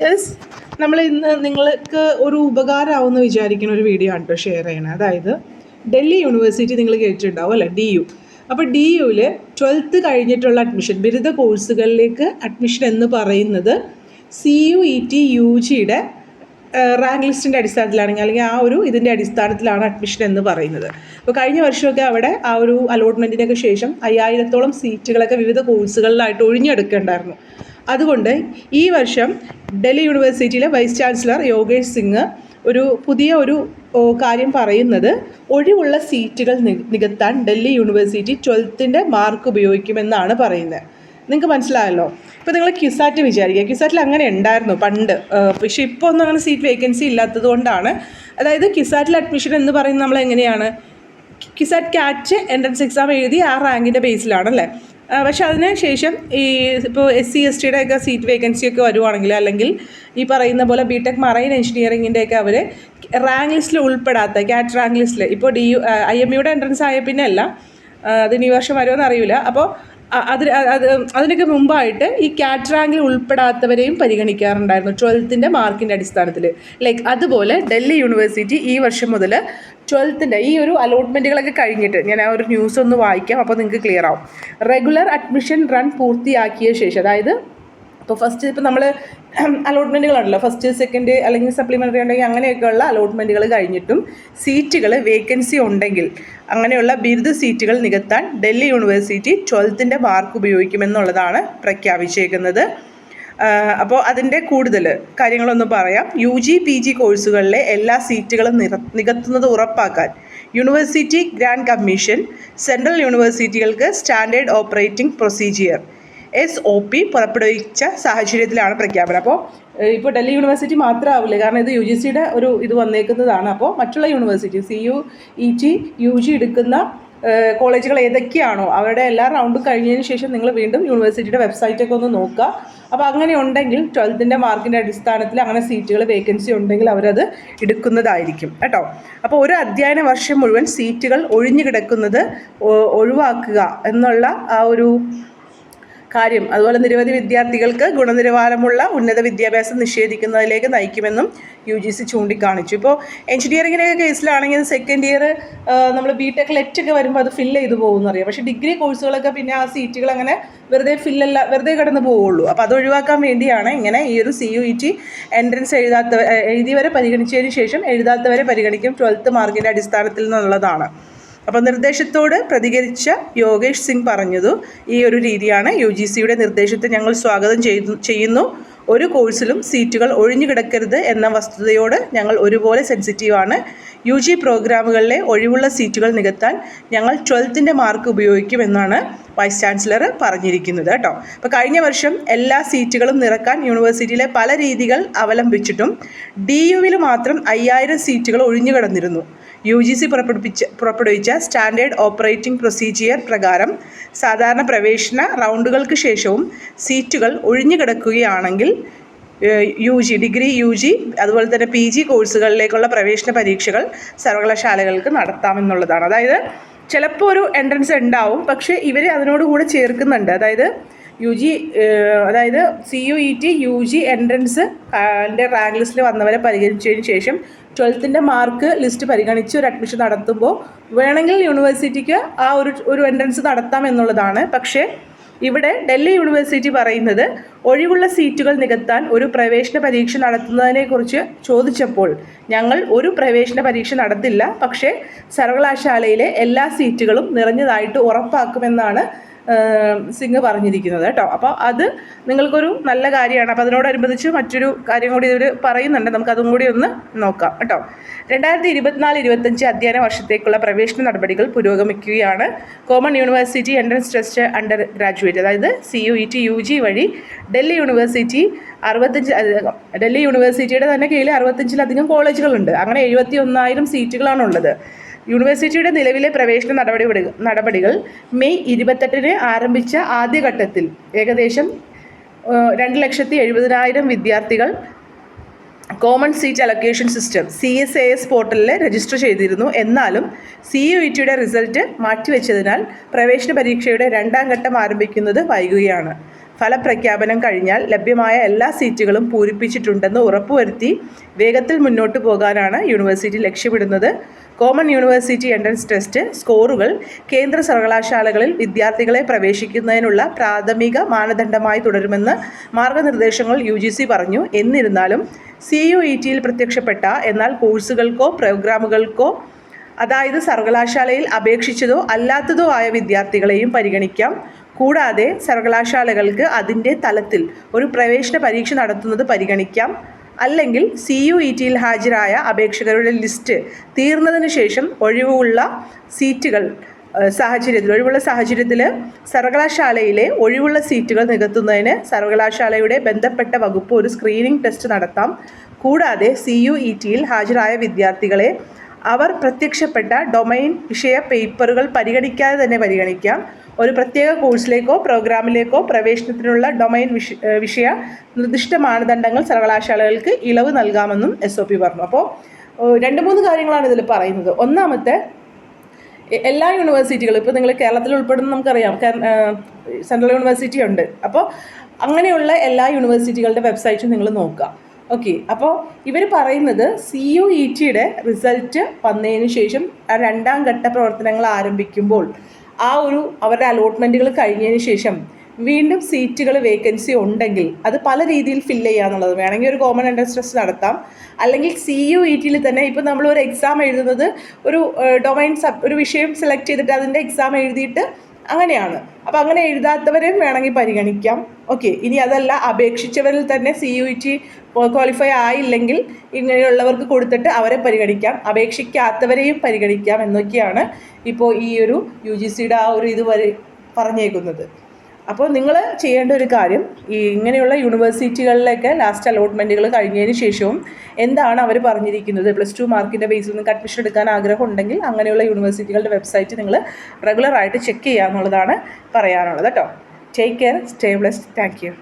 Yes നമ്മൾ ഇന്ന് നിങ്ങൾക്ക് ഒരു ഉപകാരമാവുമെന്ന് വിചാരിക്കുന്ന ഒരു വീഡിയോ ആണ് കേട്ടോ ഷെയർ ചെയ്യണത് അതായത് ഡൽഹി യൂണിവേഴ്സിറ്റി നിങ്ങൾ കേട്ടിട്ടുണ്ടാവും അല്ലേ? ഡി യു അപ്പോൾ ഡി യുവിൽ ട്വൽത്ത് കഴിഞ്ഞിട്ടുള്ള അഡ്മിഷൻ ബിരുദ കോഴ്സുകളിലേക്ക് അഡ്മിഷൻ എന്ന് പറയുന്നത് C U E T U ജിയുടെ റാങ്ക് ലിസ്റ്റിന്റെ അടിസ്ഥാനത്തിലാണെങ്കിൽ അല്ലെങ്കിൽ ആ ഒരു ഇതിന്റെ അടിസ്ഥാനത്തിലാണ് അഡ്മിഷൻ എന്ന് പറയുന്നത്. അപ്പോൾ കഴിഞ്ഞ വർഷമൊക്കെ അവിടെ ആ ഒരു അലോട്ട്മെന്റിനൊക്കെ ശേഷം അയ്യായിരത്തോളം സീറ്റുകളൊക്കെ വിവിധ കോഴ്സുകളിലായിട്ട് ഒഴിഞ്ഞെടുക്കേണ്ടായിരുന്നു. അതുകൊണ്ട് ഈ വർഷം ഡൽഹി യൂണിവേഴ്സിറ്റിയിലെ വൈസ് ചാൻസലർ യോഗേഷ് സിംഗ് ഒരു പുതിയ ഒരു കാര്യം പറയുന്നത് ഒഴിവുള്ള സീറ്റുകൾ നികത്താൻ ഡൽഹി യൂണിവേഴ്സിറ്റി ട്വൽത്തിന്റെ മാർക്ക് ഉപയോഗിക്കുമെന്നാണ് പറയുന്നത്. നിങ്ങൾക്ക് മനസ്സിലായല്ലോ? ഇപ്പോൾ നിങ്ങൾ ക്യുസാറ്റ് വിചാരിക്കുക. ക്യുസാറ്റിൽ അങ്ങനെ ഉണ്ടായിരുന്നു പണ്ട്. പക്ഷേ ഇപ്പോൾ ഒന്നും അങ്ങനെ സീറ്റ് വേക്കൻസി ഇല്ലാത്തത് കൊണ്ടാണ്. അതായത് ക്യുസാറ്റിൽ അഡ്മിഷൻ എന്ന് പറയുന്നത് നമ്മൾ എങ്ങനെയാണ് കിസാറ്റ് കാറ്റ് എൻട്രൻസ് എക്സാം എഴുതി ആ റാങ്കിന്റെ ബേസിലാണല്ലേ? പക്ഷെ അതിന് ശേഷം ഈ ഇപ്പോൾ എസ് സി എസ് ടിയുടെ ഒക്കെ സീറ്റ് വേക്കൻസി ഒക്കെ വരുവാണെങ്കിൽ അല്ലെങ്കിൽ ഈ പറയുന്ന പോലെ ബി ടെക് മറൈൻ എഞ്ചിനീയറിങ്ങിന്റെ ഒക്കെ അവർ റാങ്ക് ലിസ്റ്റിൽ ഉൾപ്പെടാത്ത ക്യാറ്റ് റാങ്ക് ലിസ്റ്റിൽ ഇപ്പോൾ ഡി യു ഐ എം യുടെ എൻട്രൻസ് ആയ പിന്നെ അല്ല അത് അതിന് ഈ വർഷം വരുമോ അറിയില്ല അപ്പോൾ അത് അത് അതിനൊക്കെ മുമ്പായിട്ട് ഈ ക്യാറ്റ് റാങ്കിൽ ഉൾപ്പെടാത്തവരെയും പരിഗണിക്കാറുണ്ടായിരുന്നു ട്വൽത്തിന്റെ മാർക്കിന്റെ അടിസ്ഥാനത്തിൽ ലൈക്ക് അതുപോലെ ഡൽഹി യൂണിവേഴ്സിറ്റി ഈ വർഷം മുതൽ ട്വൽത്തിന്റെ ഈ ഒരു അലോട്ട്മെന്റുകളൊക്കെ കഴിഞ്ഞിട്ട് ഞാൻ ആ ഒരു ന്യൂസ് ഒന്ന് വായിക്കാം അപ്പോൾ നിങ്ങൾക്ക് ക്ലിയർ ആവും. റെഗുലർ അഡ്മിഷൻ റൺ പൂർത്തിയാക്കിയ ശേഷം അതായത് ഇപ്പോൾ ഫസ്റ്റ് ഇപ്പോൾ നമ്മൾ അലോട്ട്മെന്റുകളുണ്ടല്ലോ ഫസ്റ്റ് സെക്കൻഡ് അല്ലെങ്കിൽ സപ്ലിമെന്ററി ഉണ്ടെങ്കിൽ അങ്ങനെയൊക്കെയുള്ള അലോട്ട്മെന്റുകൾ കഴിഞ്ഞിട്ടും സീറ്റുകൾ വേക്കൻസി ഉണ്ടെങ്കിൽ അങ്ങനെയുള്ള ബിരുദ സീറ്റുകൾ നികത്താൻ ഡൽഹി യൂണിവേഴ്സിറ്റി ട്വൽത്തിന്റെ മാർക്ക് ഉപയോഗിക്കുമെന്നുള്ളതാണ് പ്രഖ്യാപിച്ചേക്കുന്നത്. അപ്പോൾ അതിന്റെ കൂടുതൽ കാര്യങ്ങളൊന്ന് പറയാം. യു ജി പി ജി കോഴ്സുകളിലെ എല്ലാ സീറ്റുകളും നിര നികത്തുന്നത് ഉറപ്പാക്കാൻ university grant commission central യൂണിവേഴ്സിറ്റികൾക്ക് standard operating procedure S O P പുറപ്പെടുവിച്ച സാഹചര്യത്തിലാണ് പ്രഖ്യാപനം. അപ്പോൾ ഇപ്പോൾ ഡൽഹി യൂണിവേഴ്സിറ്റി മാത്രമാവില്ല കാരണം ഇത് യു ജി സിയുടെ ഒരു ഇത് വന്നേക്കുന്നതാണ്. അപ്പോൾ മറ്റുള്ള university C U E T U G എടുക്കുന്ന കോളേജുകൾ ഏതൊക്കെയാണോ അവരുടെ എല്ലാ റൗണ്ടും കഴിഞ്ഞതിന് ശേഷം നിങ്ങൾ വീണ്ടും യൂണിവേഴ്സിറ്റിയുടെ വെബ്സൈറ്റൊക്കെ ഒന്ന് നോക്കുക. അപ്പോൾ അങ്ങനെ ഉണ്ടെങ്കിൽ ട്വൽത്തിന്റെ മാർക്കിന്റെ അടിസ്ഥാനത്തിൽ അങ്ങനെ സീറ്റുകൾ വേക്കൻസി ഉണ്ടെങ്കിൽ അവരത് എടുക്കുന്നതായിരിക്കും. കേട്ടോ? അപ്പോൾ ഒരു അധ്യയന വർഷം മുഴുവൻ സീറ്റുകൾ ഒഴിഞ്ഞു കിടക്കുന്നത് ഒഴിവാക്കുക എന്നുള്ള ആ ഒരു കാര്യം. അതുപോലെ നിരവധി വിദ്യാർത്ഥികൾക്ക് ഗുണനിലവാരമുള്ള ഉന്നത വിദ്യാഭ്യാസം നിഷേധിക്കുന്നതിലേക്ക് നയിക്കുമെന്നും യു ജി സി ചൂണ്ടിക്കാണിച്ചു ഇപ്പോൾ എഞ്ചിനീയറിങ്ങിന്റെ കേസിലാണെങ്കിൽ സെക്കൻഡ് ഇയർ നമ്മൾ ബി ടെക് ലെറ്റ് ഒക്കെ വരുമ്പോൾ അത് ഫില്ല് ചെയ്ത് പോകുമെന്ന് അറിയാം. പക്ഷേ ഡിഗ്രി കോഴ്സുകളൊക്കെ പിന്നെ ആ സീറ്റുകൾ അങ്ങനെ വെറുതെ ഫില്ലല്ല വെറുതെ കിടന്ന് പോവുള്ളൂ. അപ്പോൾ അത് ഒഴിവാക്കാൻ വേണ്ടിയാണ് ഇങ്ങനെ ഈ ഒരു C U E T entrance എഴുതാത്ത എഴുതിയവരെ പരിഗണിച്ചതിന് ശേഷം എഴുതാത്തവരെ പരിഗണിക്കും. ട്വൽത്ത് മാർക്കിന്റെ അടിസ്ഥാനത്തിൽ നിന്നുള്ളതാണ്. അപ്പോൾ നിർദ്ദേശത്തോട് പ്രതികരിച്ച യോഗേഷ് സിംഗ് പറഞ്ഞതു. ഈ ഒരു രീതിയാണ് യു ജി സിയുടെ നിർദ്ദേശത്തെ ഞങ്ങൾ സ്വാഗതം ചെയ്തു ചെയ്യുന്നു. ഒരു കോഴ്സിലും സീറ്റുകൾ ഒഴിഞ്ഞു കിടക്കരുത് എന്ന വസ്തുതയോട് ഞങ്ങൾ ഒരുപോലെ സെൻസിറ്റീവാണ് യു ജി പ്രോഗ്രാമുകളിലെ ഒഴിവുള്ള സീറ്റുകൾ നികത്താൻ ഞങ്ങൾ ട്വൽത്തിന്റെ മാർക്ക് ഉപയോഗിക്കുമെന്നാണ് വൈസ് ചാൻസലർ പറഞ്ഞിരിക്കുന്നത് കേട്ടോ. അപ്പോൾ കഴിഞ്ഞ വർഷം എല്ലാ സീറ്റുകളും നിറക്കാൻ യൂണിവേഴ്സിറ്റിയിലെ പല രീതികൾ അവലംബിച്ചിട്ടും ഡി യുവിൽ മാത്രം അയ്യായിരം സീറ്റുകൾ ഒഴിഞ്ഞു കിടന്നിരുന്നു. യു ജി സി പുറപ്പെടുപ്പിച്ച പുറപ്പെടുവിച്ച സ്റ്റാൻഡേർഡ് ഓപ്പറേറ്റിംഗ് പ്രൊസീജിയർ പ്രകാരം സാധാരണ പ്രവേശന റൗണ്ടുകൾക്ക് ശേഷവും സീറ്റുകൾ ഒഴിഞ്ഞു കിടക്കുകയാണെങ്കിൽ U G degree U G അതുപോലെ തന്നെ പി ജി കോഴ്സുകളിലേക്കുള്ള പ്രവേശന പരീക്ഷകൾ സർവകലാശാലകൾക്ക് നടത്താമെന്നുള്ളതാണ്. അതായത് ചിലപ്പോൾ ഒരു എൻട്രൻസ് ഉണ്ടാവും പക്ഷേ ഇവർ അതിനോട് കൂടെ ചേർക്കുന്നുണ്ട്. അതായത് യു ജി അതായത് C U E T U G entrance അതിന്റെ റാങ്ക് ലിസ്റ്റിൽ വന്നവരെ പരിഗണിച്ചതിന് ശേഷം ട്വൽത്തിന്റെ മാർക്ക് ലിസ്റ്റ് പരിഗണിച്ച് ഒരു അഡ്മിഷൻ നടത്തുമ്പോൾ വേണമെങ്കിൽ യൂണിവേഴ്സിറ്റിക്ക് ആ ഒരു ഒരു എൻട്രൻസ് നടത്താം എന്നുള്ളതാണ്. പക്ഷേ ഇവിടെ ഡൽഹി യൂണിവേഴ്സിറ്റി പറയുന്നത് ഒഴിവുള്ള സീറ്റുകൾ നികത്താൻ ഒരു പ്രവേശന പരീക്ഷ നടത്തുന്നതിനെക്കുറിച്ച് ചോദിച്ചപ്പോൾ ഞങ്ങൾ ഒരു പ്രവേശന പരീക്ഷ നടത്തില്ല. പക്ഷേ സർവകലാശാലയിലെ എല്ലാ സീറ്റുകളും നിറഞ്ഞതായിട്ട് ഉറപ്പാക്കുമെന്നാണ് സിംഗ് പറഞ്ഞിരിക്കുന്നത് കേട്ടോ. അപ്പോൾ അത് നിങ്ങൾക്കൊരു നല്ല കാര്യമാണ്. അപ്പോൾ അതിനോടനുബന്ധിച്ച് മറ്റൊരു കാര്യം കൂടി ഇവർ പറയുന്നുണ്ട്. നമുക്കതും കൂടി ഒന്ന് നോക്കാം കേട്ടോ. രണ്ടായിരത്തി ഇരുപത്തിനാല് ഇരുപത്തഞ്ച് അധ്യയന വർഷത്തേക്കുള്ള പ്രവേശന നടപടികൾ പുരോഗമിക്കുകയാണ്. Common university entrance test under graduate അതായത് C U E T U G വഴി ഡൽഹി യൂണിവേഴ്സിറ്റി അറുപത്തഞ്ച് ഡൽഹി യൂണിവേഴ്സിറ്റിയുടെ തന്നെ കീഴിൽ അറുപത്തഞ്ചിലധികം കോളേജുകളുണ്ട്. അങ്ങനെ എഴുപത്തി ഒന്നായിരം സീറ്റുകളാണുള്ളത്. യൂണിവേഴ്സിറ്റിയുടെ നിലവിലെ പ്രവേശന നടപടി നടപടികൾ മെയ് ഇരുപത്തെട്ടിന് ആരംഭിച്ച ആദ്യഘട്ടത്തിൽ ഏകദേശം രണ്ട് ലക്ഷത്തി എഴുപതിനായിരം വിദ്യാർത്ഥികൾ common seat allocation system C S A S പോർട്ടലിൽ രജിസ്റ്റർ ചെയ്തിരുന്നു. എന്നാലും സി യു ഇ ടിയുടെ റിസൾട്ട് മാറ്റിവെച്ചതിനാൽ പ്രവേശന പരീക്ഷയുടെ രണ്ടാം ഘട്ടം ആരംഭിക്കുന്നത് വൈകുകയാണ്. ഫലപ്രഖ്യാപനം കഴിഞ്ഞാൽ ലഭ്യമായ എല്ലാ സീറ്റുകളും പൂരിപ്പിച്ചിട്ടുണ്ടെന്ന് ഉറപ്പുവരുത്തി വേഗത്തിൽ മുന്നോട്ട് പോകാനാണ് യൂണിവേഴ്സിറ്റി ലക്ഷ്യമിടുന്നത്. കോമൺ യൂണിവേഴ്സിറ്റി എൻട്രൻസ് ടെസ്റ്റ് സ്കോറുകൾ കേന്ദ്ര സർവകലാശാലകളിൽ വിദ്യാർത്ഥികളെ പ്രവേശിക്കുന്നതിനുള്ള പ്രാഥമിക മാനദണ്ഡമായി തുടരുമെന്ന് മാർഗനിർദ്ദേശങ്ങൾ യു പറഞ്ഞു. എന്നിരുന്നാലും സി യു ഇ ടിയിൽ പ്രത്യക്ഷപ്പെട്ട എന്നാൽ കോഴ്സുകൾക്കോ പ്രോഗ്രാമുകൾക്കോ അതായത് സർവകലാശാലയിൽ അപേക്ഷിച്ചതോ അല്ലാത്തതോ ആയ വിദ്യാർത്ഥികളെയും പരിഗണിക്കാം. കൂടാതെ സർവകലാശാലകൾക്ക് അതിന്റെ തലത്തിൽ ഒരു പ്രവേശന പരീക്ഷ നടത്തുന്നത് പരിഗണിക്കാം. അല്ലെങ്കിൽ സി യു ഇ ടിയിൽ ഹാജരായ അപേക്ഷകരുടെ ലിസ്റ്റ് തീർന്നതിന് ശേഷം ഒഴിവുള്ള സീറ്റുകൾ സാഹചര്യത്തിൽ ഒഴിവുള്ള സാഹചര്യത്തിൽ സർവകലാശാലയിലെ ഒഴിവുള്ള സീറ്റുകൾ നികത്തുന്നതിന് സർവകലാശാലയുടെ ബന്ധപ്പെട്ട വകുപ്പ് ഒരു സ്ക്രീനിംഗ് ടെസ്റ്റ് നടത്താം. കൂടാതെ സി യു ഇ ടിയിൽ ഹാജരായ വിദ്യാർത്ഥികളെ അവർ പ്രത്യക്ഷപ്പെട്ട ഡൊമൈൻ വിഷയ പേപ്പറുകൾ പരിഗണിക്കാതെ തന്നെ പരിഗണിക്കാം. ഒരു പ്രത്യേക കോഴ്സിലേക്കോ പ്രോഗ്രാമിലേക്കോ പ്രവേശനത്തിനുള്ള ഡൊമൈൻ വിഷയ നിർദ്ദിഷ്ട മാനദണ്ഡങ്ങൾ സർവകലാശാലകൾക്ക് ഇളവ് നൽകാമെന്നും എസ് പറഞ്ഞു. അപ്പോൾ രണ്ട് മൂന്ന് കാര്യങ്ങളാണ് ഇതിൽ പറയുന്നത്. ഒന്നാമത്തെ എല്ലാ യൂണിവേഴ്സിറ്റികളും ഇപ്പോൾ നിങ്ങൾ കേരളത്തിൽ ഉൾപ്പെടുന്ന നമുക്കറിയാം. സെൻട്രൽ യൂണിവേഴ്സിറ്റി ഉണ്ട്. അപ്പോൾ അങ്ങനെയുള്ള എല്ലാ യൂണിവേഴ്സിറ്റികളുടെ വെബ്സൈറ്റും നിങ്ങൾ നോക്കുക. ഓക്കെ അപ്പോൾ ഇവർ പറയുന്നത് സി യു ഇ ടിയുടെ റിസൾട്ട് വന്നതിന് ശേഷം രണ്ടാം ഘട്ട പ്രവർത്തനങ്ങൾ ആരംഭിക്കുമ്പോൾ ആ ഒരു അവരുടെ അലോട്ട്മെന്റുകൾ കഴിഞ്ഞതിന് ശേഷം വീണ്ടും സീറ്റുകൾ വേക്കൻസി ഉണ്ടെങ്കിൽ അത് പല രീതിയിൽ ഫില്ല് ചെയ്യാന്നുള്ളത് വേണമെങ്കിൽ ഒരു കോമൺ എൻട്രൻസ് നടത്താം. അല്ലെങ്കിൽ സി യു ഇ ടിയിൽ തന്നെ ഇപ്പോൾ നമ്മൾ ഒരു എക്സാം എഴുതുന്നത് ഒരു ഡൊമൈൻ സബ് ഒരു വിഷയം സെലക്ട് ചെയ്തിട്ട് അതിന്റെ എക്സാം എഴുതിയിട്ട് അങ്ങനെയാണ്. അപ്പോൾ അങ്ങനെ എഴുതാത്തവരെയും വേണമെങ്കിൽ പരിഗണിക്കാം. ഓക്കെ ഇനി അതല്ല അപേക്ഷിച്ചവരിൽ തന്നെ സി യു ടി ക്വാളിഫൈ ആയില്ലെങ്കിൽ ഇങ്ങനെയുള്ളവർക്ക് കൊടുത്തിട്ട് അവരെ പരിഗണിക്കാം. അപേക്ഷിക്കാത്തവരെയും പരിഗണിക്കാം എന്നൊക്കെയാണ് ഇപ്പോൾ ഈ ഒരു യു ജി സിയുടെ ആ ഒരു ഇത് വരെ പറഞ്ഞേക്കുന്നത്. അപ്പോൾ നിങ്ങൾ ചെയ്യേണ്ട ഒരു കാര്യം ഈ ഇങ്ങനെയുള്ള യൂണിവേഴ്സിറ്റികളിലൊക്കെ ലാസ്റ്റ് അലോട്ട്മെന്റുകൾ കഴിഞ്ഞതിന് ശേഷവും എന്താണ് അവർ പറഞ്ഞിരിക്കുന്നത്? പ്ലസ് ടു മാർക്കിന്റെ ബേസിൽ നിങ്ങൾക്ക് അഡ്മിഷൻ എടുക്കാൻ ആഗ്രഹം ഉണ്ടെങ്കിൽ അങ്ങനെയുള്ള യൂണിവേഴ്സിറ്റികളുടെ വെബ്സൈറ്റ് നിങ്ങൾ റെഗുലറായിട്ട് ചെക്ക് ചെയ്യുക എന്നുള്ളതാണ് പറയാനുള്ളത് കേട്ടോ take care stay blessed thank you